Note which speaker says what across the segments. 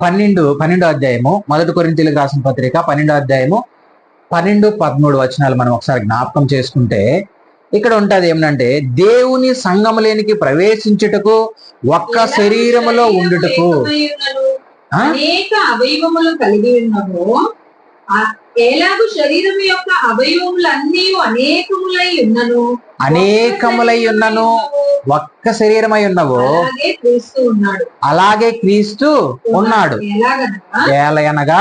Speaker 1: పన్నెండు పన్నెండో అధ్యాయము మొదటి కొరింతీలకు రాసిన పత్రిక పన్నెండో అధ్యాయము పన్నెండు పదమూడు వచనాలు మనం ఒకసారి జ్ఞాపకం చేసుకుంటే ఇక్కడ ఉంటది ఏమంటే దేవుని సంఘములేనికి ప్రవేశించుటకు ఒక్క శరీరములో ఉండుటకు?
Speaker 2: అనేక అవయవములు కలిగి ఉన్నను ఆ- ఎలాగు శరీరం యొక్క అవయవములన్నీ అనేకములై ఉన్నను?
Speaker 1: అనేకములై ఉన్నను ఒక్క శరీరమై ఉన్నవో
Speaker 2: అలాగే క్రీస్తు ఉన్నాడు.
Speaker 1: ఏలయనగా?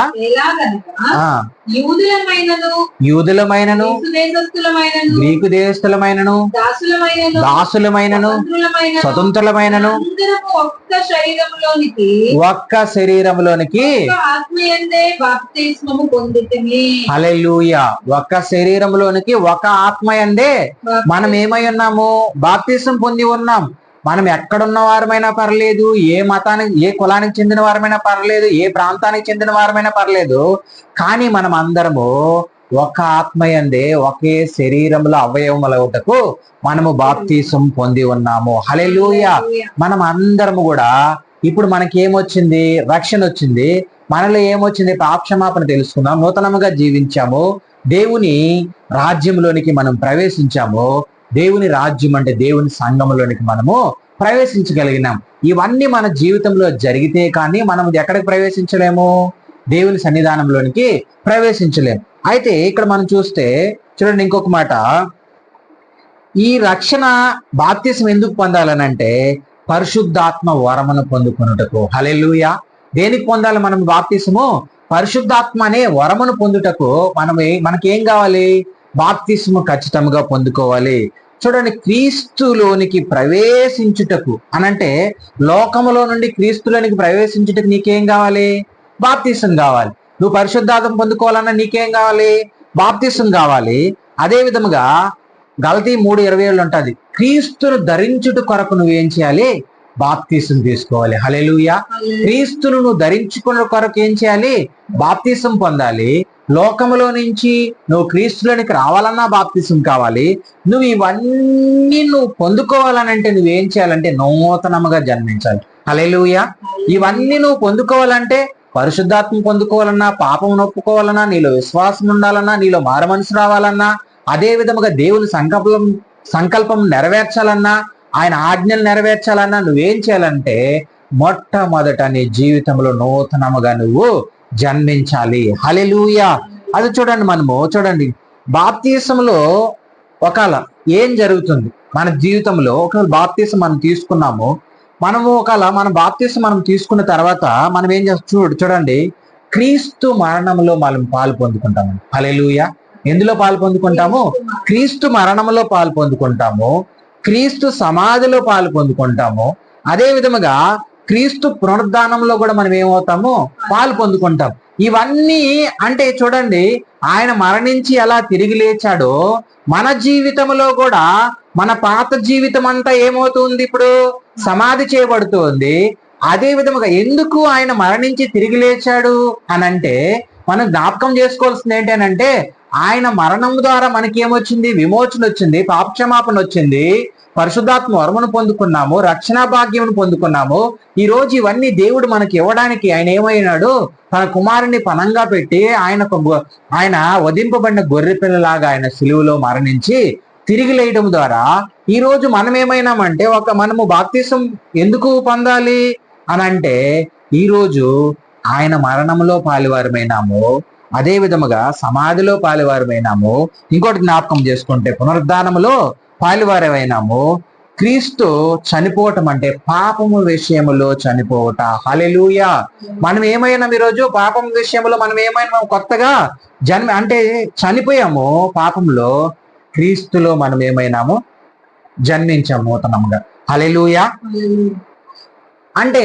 Speaker 2: యూదులమైనను
Speaker 1: గ్రీకు దేశస్థులమైనను
Speaker 2: దాసులమైనను స్వతంత్రులమైనను ఒక్క శరీరంలోనికి
Speaker 1: ఒక్క శరీరములోనికి
Speaker 2: ఒక్క
Speaker 1: శరీరంలోనికి ఒక ఆత్మయందే మనం ఏమై ఉన్నాము బాప్తిసం పొంది ఉన్నాం. మనం ఎక్కడున్న వారమైనా పర్లేదు ఏ మతానికి ఏ కులానికి చెందిన వారమైనా పర్లేదు ఏ ప్రాంతానికి చెందిన వారమైనా పర్లేదు కానీ మనం అందరము ఒక ఆత్మయందే ఒకే శరీరముల అవయవములవుటకు మనము బాప్తీసం పొంది ఉన్నాము. హల్లెలూయా! మనం అందరము కూడా ఇప్పుడు మనకి ఏమొచ్చింది రక్షణ వచ్చింది. మనలో ఏమొచ్చింది? పాపక్షమాపణ తెలుసుకున్నాం నూతనముగా జీవించాము. దేవుని రాజ్యంలోనికి మనం ప్రవేశించాము. దేవుని రాజ్యం అంటే దేవుని సంఘంలోనికి మనము ప్రవేశించగలిగినాం. ఇవన్నీ మన జీవితంలో జరిగితే కానీ మనం ఎక్కడికి ప్రవేశించలేము? దేవుని సన్నిధానంలోనికి ప్రవేశించలేము అయితే ఇక్కడ మనం చూస్తే చూడండి ఇంకొక మాట. ఈ రక్షణ బాప్తిసం ఎందుకు పొందాలనంటే పరిశుద్ధాత్మ వరమును పొందుకొనుటకు. హలెలుయ దేనికి పొందాలి మనం బాప్తిసము? పరిశుద్ధాత్మ అనే వరమును పొందుటకు మనం మనకేం కావాలి? బాప్తిసము ఖచ్చితంగా పొందుకోవాలి. చూడండి క్రీస్తులోనికి ప్రవేశించుటకు అనంటే లోకములో నుండి క్రీస్తులోనికి ప్రవేశించుటకు నీకేం కావాలి? బాప్తిసం కావాలి. నువ్వు పరిశుద్ధాత్మ పొందుకోవాలన్నా నీకేం కావాలి? బాప్తిసం కావాలి. అదే విధముగా గలతీ మూడు ఇరవై ఏళ్ళు ఉంటది క్రీస్తును ధరించుట కొరకు నువ్వేం చేయాలి? బాప్తీసం తీసుకోవాలి. హలెలుయా క్రీస్తును నువ్వు ధరించుకున్న కొరకు ఏం చేయాలి? బాప్తీసం పొందాలి. లోకములో నుంచి నువ్వు క్రీస్తులోనికి రావాలన్నా బాప్తిసం కావాలి. నువ్వు ఇవన్నీ నువ్వు పొందుకోవాలనంటే నువ్వేం చేయాలంటే నూతనముగా జన్మించాలి. అలెలుయ ఇవన్నీ నువ్వు పొందుకోవాలంటే పరిశుద్ధాత్మ పొందుకోవాలన్నా పాపం నొప్పుకోవాలన్నా నీలో విశ్వాసం ఉండాలన్నా నీలో మారమనసు రావాలన్నా అదే విధముగా దేవుని సంకల్పం సంకల్పం నెరవేర్చాలన్నా ఆయన ఆజ్ఞలు నెరవేర్చాలన్నా నువ్వేం చేయాలంటే మొట్టమొదట నీ జీవితంలో నూతనముగా నువ్వు జన్మించాలి. హలెలూయా అది చూడండి మనము చూడండి. బాప్తీసంలో ఒకవేళ ఏం జరుగుతుంది? మన జీవితంలో ఒకవేళ బాప్తీసం మనం తీసుకున్నాము మనము ఒకవేళ మన బాప్తీసం మనం తీసుకున్న తర్వాత మనం ఏం చేస్తాం? చూడు చూడండి. క్రీస్తు మరణంలో మనం పాలు పొందుకుంటాము. హలెలుయ ఎందులో పాలు పొందుకుంటాము? క్రీస్తు మరణంలో పాలు పొందుకుంటాము. క్రీస్తు సమాధిలో పాలు పొందుకుంటాము. అదే విధముగా క్రీస్తు పునరుద్ధానంలో కూడా మనం ఏమవుతాము? పాలు పొందుకుంటాం. ఇవన్నీ అంటే చూడండి ఆయన మరణించి ఎలా తిరిగి లేచాడో మన జీవితంలో కూడా మన పాత జీవితం అంతా ఏమవుతుంది ఇప్పుడు? సమాధి చేయబడుతుంది. అదే విధముగా ఎందుకు ఆయన మరణించి తిరిగి లేచాడు అని అంటే మనం జ్ఞాపకం చేసుకోవాల్సింది ఏంటి అని అంటే ఆయన మరణం ద్వారా మనకి ఏమొచ్చింది విమోచన వచ్చింది పాపక్షమాపణ వచ్చింది పరిశుద్ధాత్మ వరమును పొందుకున్నాము రక్షణ భాగ్యమును పొందుకున్నాము. ఈ రోజు ఇవన్నీ దేవుడు మనకి ఇవ్వడానికి ఆయన ఏమైనాడు? తన కుమారుని పనంగా పెట్టి ఆయనకు ఆయన వధింపబడిన గొర్రె పిల్లలాగా ఆయన సిలువలో మరణించి తిరిగి లేయడం ద్వారా ఈ రోజు మనం ఏమైనామంటే ఒక మనము బాప్తీసం ఎందుకు పొందాలి? అని అంటే ఈ రోజు ఆయన మరణంలో పాలివారమైనాము. అదే విధముగా సమాధిలో పాలివారమైనాము. ఇంకోటి జ్ఞాపకం చేసుకుంటే పునరుద్ధానములో పాలివారమైనాము? క్రీస్తు చనిపోవటం అంటే పాపము విషయములో చనిపోవట. హలెలుయా మనం ఏమైనా ఈరోజు? పాపం విషయంలో మనం ఏమైనా? కొత్తగా జన్మ అంటే చనిపోయాము పాపంలో. క్రీస్తులో మనం ఏమైనాము? జన్మించాము నూతనంగా హలెలుయా అంటే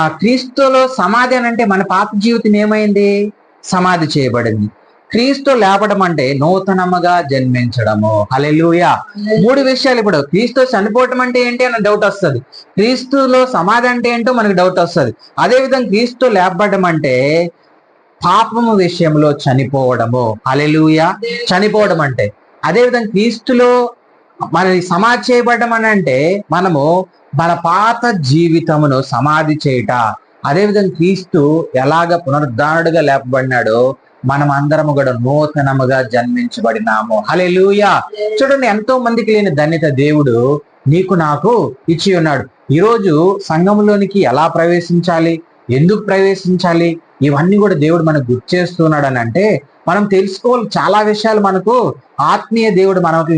Speaker 1: క్రీస్తులో సమాధి అని అంటే మన పాప జీవితం ఏమైంది? సమాధి చేయబడింది. క్రీస్తు లేపడం అంటే నూతనముగా జన్మించడము. హలెలూయా మూడు విషయాలు ఇప్పుడు. క్రీస్తు చనిపోవటం అంటే ఏంటి అన్న డౌట్ వస్తుంది. క్రీస్తులో సమాధి అంటే ఏంటో మనకు డౌట్ వస్తుంది. అదే విధంగా క్రీస్తు లేపడం అంటే పాపము విషయంలో చనిపోవడము. హలెలూయా చనిపోవడం అంటే. అదే విధంగా క్రీస్తులో మన సమాధి చేయబడడం అని అంటే మనము మన పాత జీవితమును సమాధి చేయుట. అదేవిధంగా క్రీస్తు ఎలాగ పునరుద్ధారుడుగా లేపబడినాడో మనం అందరము కూడా నూతనముగా జన్మించబడినాము. హల్లెలూయా. చూడండి ఎంతో మందికి లేని ధన్యత దేవుడు నీకు నాకు ఇచ్చి ఉన్నాడు. ఈరోజు సంఘంలోనికి ఎలా ప్రవేశించాలి? ఎందుకు ప్రవేశించాలి? ఇవన్నీ కూడా దేవుడు మనకు గుర్తు చేస్తున్నాడు అని అంటే మనం తెలుసుకోవాలి. చాలా విషయాలు మనకు ఆత్మీయ దేవుడు మనకు